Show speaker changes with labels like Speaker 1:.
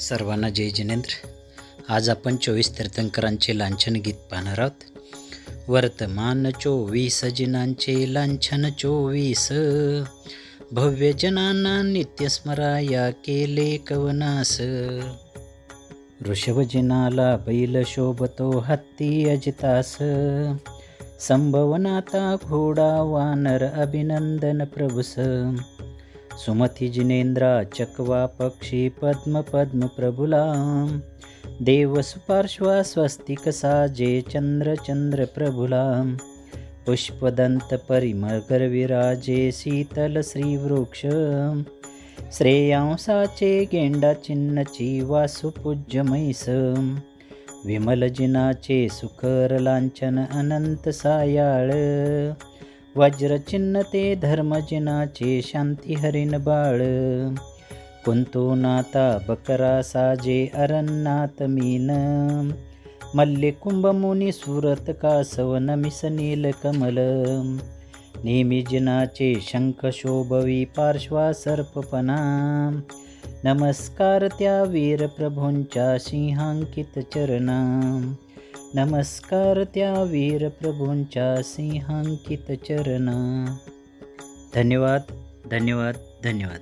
Speaker 1: सर्वांना जय जिनेंद्र. आज आपण चोवीस तीर्थंकरांचे लांछन गीत पाहणार आहोत. वर्तमान चोवीस जिनांचे लांछन चोवीस. भव्य जनांना नित्यस्मराया केले कवनास. ऋषभजिनाला बैल शोभतो हत्ती अजितास. संभवनाता घोडा वानर अभिनंदन प्रभुस. सुमती जिनेंद्रा चकवा पक्षी पद्म पद्म प्रभुला देव सुपार्श्वा स्वस्तिक साजे चंद्र चंद्र प्रभुला पुष्पदंत परिमगर विराजे शीतल श्रीवृक्ष। श्रेयांसाचे गेंडा चिन्हची वासुपूज्य मैस विमलजिनाचे सुकर लांछन अनंत सायाळ। वज्रचिन्ह ते धर्मजिनाचे शांती हरिण बाळ. कुंतो नाता बकरा साजे अरन्नात मीन. मल्ले कुंभमुनी सुरत कासव नमिस नील कमल. नेहमी शंख शोभवी पार्श्वा सर्पपणा. नमस्कार त्या वीर प्रभूंच्या सिंहांकित चरणा. नमस्कार त्या वीर प्रभूंच्या सिंहांकित चरणा. धन्यवाद धन्यवाद धन्यवाद.